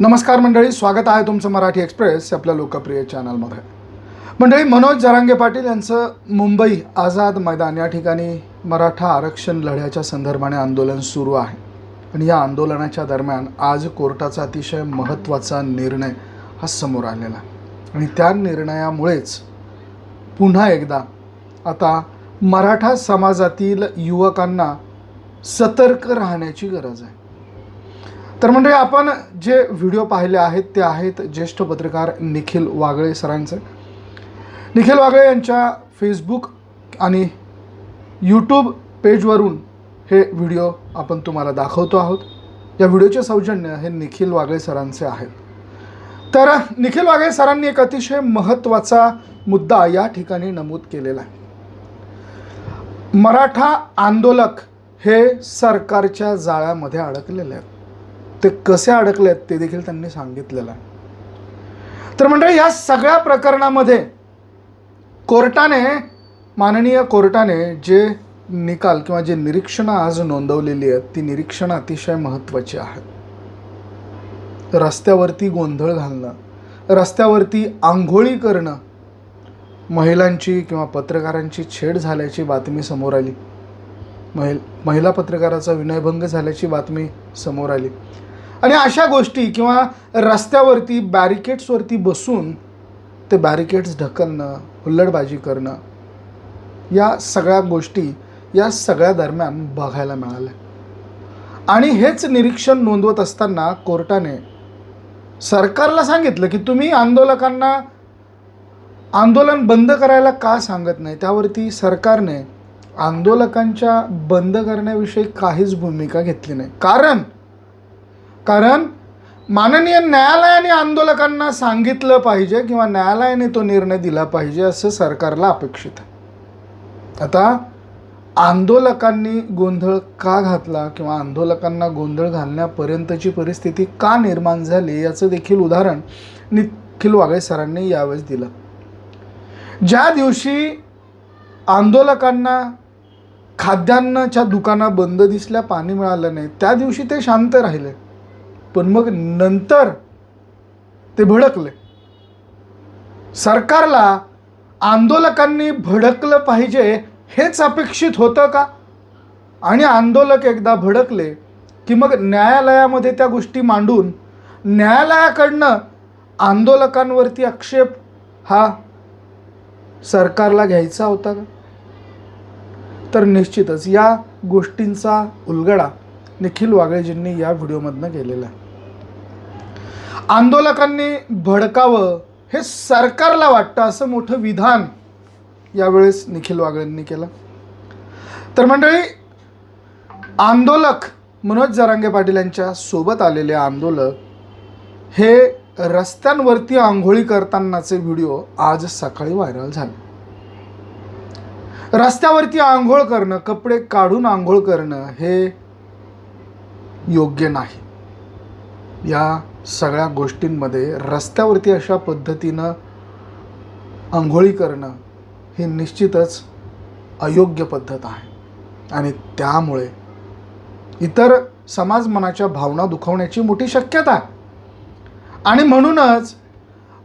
नमस्कार मंडळी स्वागत आहे तुमचं मराठी एक्सप्रेस आपल्या लोकप्रिय चॅनलमध्ये. मंडळी मनोज जरांगे पाटील यांचं मुंबई आझाद मैदान या ठिकाणी मराठा आरक्षण लढ्याच्या संदर्भाने आंदोलन सुरू आहे. आणि या आंदोलनाच्या दरम्यान आज कोर्टाचा अतिशय महत्त्वाचा निर्णय हा समोर आलेला आहे. आणि त्या निर्णयामुळेच पुन्हा एकदा आता मराठा समाजातील युवकांना सतर्क राहण्याची गरज आहे. तर म्हणजे आपण जे व्हिडिओ पाहिले आहेत ते आहेत ज्येष्ठ पत्रकार निखिल वागळे सरांचे. निखिल वागळे यांच्या फेसबुक आणि यूट्यूब पेजवरून हे व्हिडिओ आपण तुम्हाला दाखवतो आहोत. या व्हिडिओचे सौजन्य हे निखिल वागळे सरांचे आहेत. तर निखिल वागळे सरांनी एक अतिशय महत्त्वाचा मुद्दा या ठिकाणी नमूद केलेला आहे. मराठा आंदोलक हे सरकारच्या जाळ्यामध्ये अडकलेले आहेत. ते कसे अडकले आहेत ते देखील त्यांनी सांगितलेलं आहे. तर मंडळी या सगळ्या प्रकरणामध्ये कोर्टाने माननीय कोर्टाने जे निकाल किंवा जे निरीक्षणं आज नोंदवलेली आहेत ती निरीक्षणं अतिशय महत्त्वाची आहेत. रस्त्यावरती गोंधळ घालणं रस्त्यावरती आंघोळी करणं महिलांची किंवा पत्रकारांची छेड झाल्याची बातमी समोर आली. महिल महिला पत्रकाराचा विनयभंग झाल्याची बातमी समोर आली. आणि अशा गोष्टी किंवा रस्त्यावरती बॅरिकेड्सवरती बसून ते बॅरिकेड्स ढकलणं हुल्लडबाजी करणं या सगळ्या गोष्टी या सगळ्या दरम्यान बघायला मिळाल्या. आणि हेच निरीक्षण नोंदवत असताना कोर्टाने सरकारला सांगितलं की तुम्ही आंदोलकांना आंदोलन बंद करायला का सांगत नाही? त्यावरती सरकारने आंदोलकांच्या बंद करण्याविषयी काहीच भूमिका घेतली नाही. कारण कारण माननीय न्यायालयाने आंदोलकांना सांगितलं पाहिजे किंवा न्यायालयाने तो निर्णय दिला पाहिजे असं सरकारला अपेक्षित आहे. आता आंदोलकांनी गोंधळ का घातला किंवा आंदोलकांना गोंधळ घालण्यापर्यंतची परिस्थिती का निर्माण झाली याचं देखील उदाहरण निखिल वागळे सरांनी यावेळेस दिलं. ज्या दिवशी आंदोलकांना खाद्यान्नाच्या दुकानं बंद दिसल्या पाणी मिळालं नाही त्या दिवशी ते शांत राहिले. पण मग नंतर ते भडकले. सरकारला आंदोलकांनी भडकलं पाहिजे हेच अपेक्षित होतं का? आणि आंदोलक एकदा भडकले की मग न्यायालयामध्ये त्या गोष्टी मांडून न्यायालयाकडनं आंदोलकांवरती आक्षेप हा सरकारला घ्यायचा होता का? तर निश्चितच या गोष्टींचा उलगडा निखिल वागळेजींनी या व्हिडिओमधनं केलेला आहे. आंदोलकांनी भडकावं हे सरकारला वाटतं असं मोठं विधान यावेळेस निखिल वागळेंनी केलं. तर मंडळी आंदोलक मनोज जरांगे पाटील यांच्या सोबत आलेले आंदोलक हे रस्त्यांवरती आंघोळी करतानाचे व्हिडिओ आज सकाळी व्हायरल झाले. रस्त्यावरती आंघोळ करणं कपडे काढून आंघोळ करणं हे योग्य नाही. या सगळ्या गोष्टींमध्ये रस्त्यावरती अशा पद्धतीनं आंघोळी करणं ही निश्चितच अयोग्य पद्धत आहे. आणि त्यामुळे इतर समाज मनाच्या भावना दुखावण्याची मोठी शक्यता आहे. आणि म्हणूनच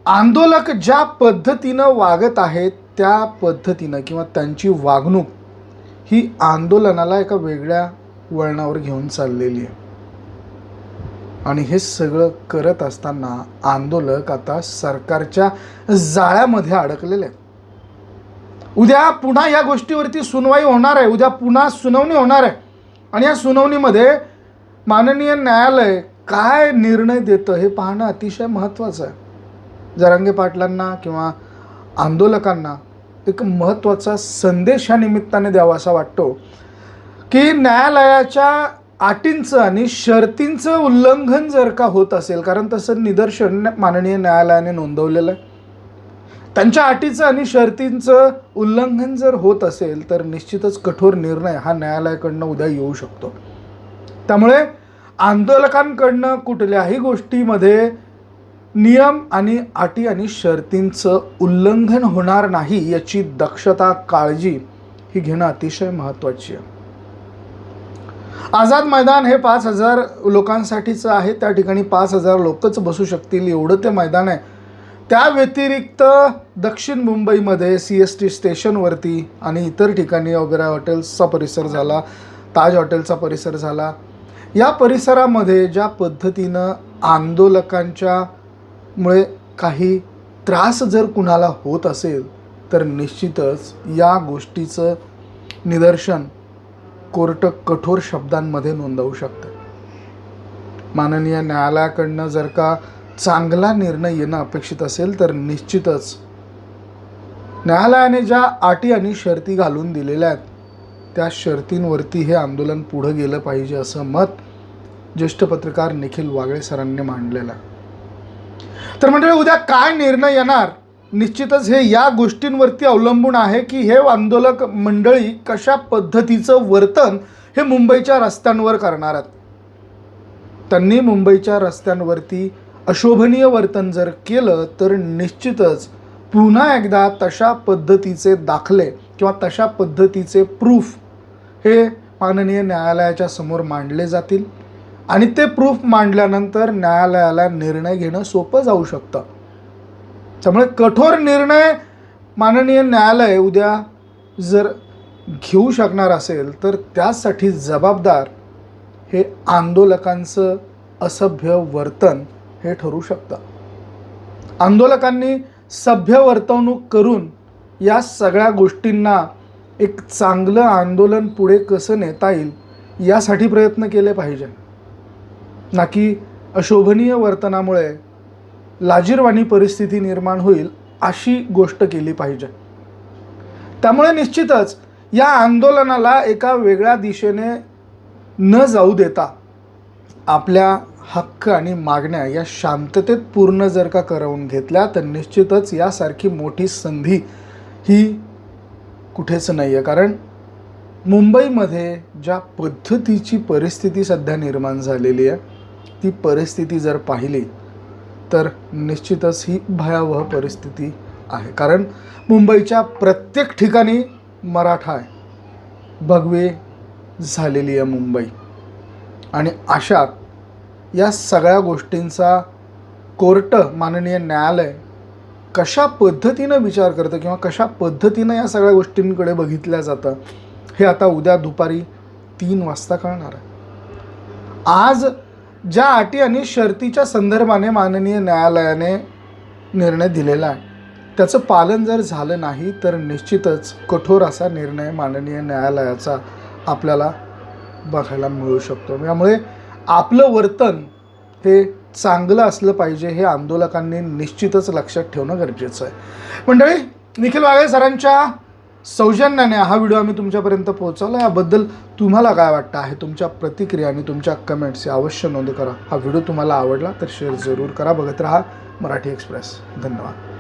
आंदोलक ज्या पद्धतीनं वागत आहेत त्या पद्धतीनं किंवा त्यांची वागणूक ही आंदोलनाला एका वेगळ्या वळणावर घेऊन चाललेली आहे. आणि हे सगळं करत असताना आंदोलक आता सरकारच्या जाळ्यामध्ये अडकलेले आहेत. उद्या पुन्हा या गोष्टीवरती सुनवाई होणार आहे. उद्या पुन्हा सुनावणी होणार आहे. आणि या सुनावणीमध्ये माननीय न्यायालय काय निर्णय देतं हे पाहणं अतिशय महत्त्वाचं आहे. जरांगे पाटलांना किंवा आंदोलकांना एक महत्त्वाचा संदेश ह्या निमित्ताने द्यावा असा वाटतो की न्यायालयाच्या अटींचं आणि शर्तींचं उल्लंघन जर का होत असेल कारण तसं निदर्शन माननीय न्यायालयाने नोंदवलेलं आहे. त्यांच्या अटीचं आणि शर्तींचं उल्लंघन जर होत असेल तर निश्चितच कठोर निर्णय हा न्यायालयाकडनं उद्या येऊ शकतो. त्यामुळे आंदोलकांकडनं कुठल्याही गोष्टीमध्ये नियम आणि अटी आणि शर्तींचं उल्लंघन होणार नाही याची दक्षता काळजी ही घेणं अतिशय महत्त्वाची आहे. आझाद मैदान हे पाच हजार लोकांसाठीचं आहे. त्या ठिकाणी पाच हजार लोकच बसू शकतील. एवढं ते मैदान आहे. त्या व्यतिरिक्त दक्षिण मुंबईमध्ये सी एस टी स्टेशनवरती आणि इतर ठिकाणी वगैरे हॉटेल्सचा परिसर झाला ताज हॉटेलचा परिसर झाला. या परिसरामध्ये ज्या पद्धतीनं आंदोलकांच्या मुळे काही त्रास जर कुणाला होत असेल तर निश्चितच या गोष्टीचं निदर्शन कोर्ट कठोर शब्दांमध्ये नोंदवू शकतं. माननीय न्यायालयाकडनं जर का चांगला निर्णय येणं अपेक्षित असेल तर निश्चितच न्यायालयाने ज्या अटी आणि शर्ती घालून दिलेल्या आहेत त्या शर्तींवरती हे आंदोलन पुढं गेलं पाहिजे असं मत ज्येष्ठ पत्रकार निखिल वागळे सरांनी मांडलेलं आहे. तर म्हणजे उद्या काय निर्णय येणार? निश्चितच हे या गोष्टींवरती अवलंबून आहे की हे आंदोलक मंडळी कशा पद्धतीचं वर्तन हे मुंबईच्या रस्त्यांवर करणार आहेत. त्यांनी मुंबईच्या रस्त्यांवरती अशोभनीय वर्तन जर केलं तर निश्चितच पुन्हा एकदा तशा पद्धतीचे दाखले किंवा तशा पद्धतीचे प्रूफ हे माननीय न्यायालयाच्या समोर मांडले जातील. आणि ते प्रूफ मांडल्यानंतर न्यायालयाला निर्णय घेणं सोपं जाऊ शकतं. त्यामुळे कठोर निर्णय माननीय न्यायालय उद्या जर घेऊ शकणार असेल तर त्यासाठी जबाबदार हे आंदोलकांचं असभ्य वर्तन हे ठरू शकतं. आंदोलकांनी सभ्य वर्तवणूक करून या सगळ्या गोष्टींना एक चांगलं आंदोलन पुढे कसं नेता येईल यासाठी प्रयत्न केले पाहिजे. ना की अशोभनीय वर्तनामुळे लाजीरवाणी परिस्थिती निर्माण होईल अशी गोष्ट केली पाहिजे. त्यामुळे निश्चितच या आंदोलनाला एका वेगळ्या दिशेने न जाऊ देता आपल्या हक्क आणि मागण्या या शांततेत पूर्ण जर का करवून घेतल्या तर निश्चितच यासारखी मोठी संधी ही कुठेच नाही आहे कारण मुंबईमध्ये ज्या पद्धतीची परिस्थिती सध्या निर्माण झालेली आहे ती परिस्थिती जर पाहिली तर निश्चितच ही भयावह परिस्थिती आहे. कारण मुंबईच्या प्रत्येक ठिकाणी मराठा आहे. भगवे झालेली आहे मुंबई. आणि अशात या सगळ्या गोष्टींचा कोर्ट माननीय न्यायालय कशा पद्धतीनं विचार करतं किंवा कशा पद्धतीनं या सगळ्या गोष्टींकडे बघितल्या जातं हे आता उद्या दुपारी तीन वाजता कळणार आहे. आज ज्या अटी आणि शर्तीच्या संदर्भाने माननीय न्यायालयाने निर्णय दिलेला आहे त्याचं पालन जर झालं नाही तर निश्चितच कठोर असा निर्णय माननीय न्यायालयाचा आपल्याला बघायला मिळू शकतो. त्यामुळे आपलं वर्तन हे चांगलं असलं पाहिजे हे आंदोलकांनी निश्चितच लक्षात ठेवणं गरजेचं आहे. मंडळी निखिल वाघे सरांच्या सौजन्याने हा व्हिडिओ आम्ही तुमच्यापर्यंत पोहोचवला. याबद्दल तुम्हाला काय वाटतं आहे? तुमच्या प्रतिक्रिया आणि तुमच्या कमेंट्स या अवश्य नोंद करा. हा व्हिडिओ तुम्हाला आवडला तर शेअर जरूर करा. बघत राहा मराठी एक्सप्रेस धन्यवाद.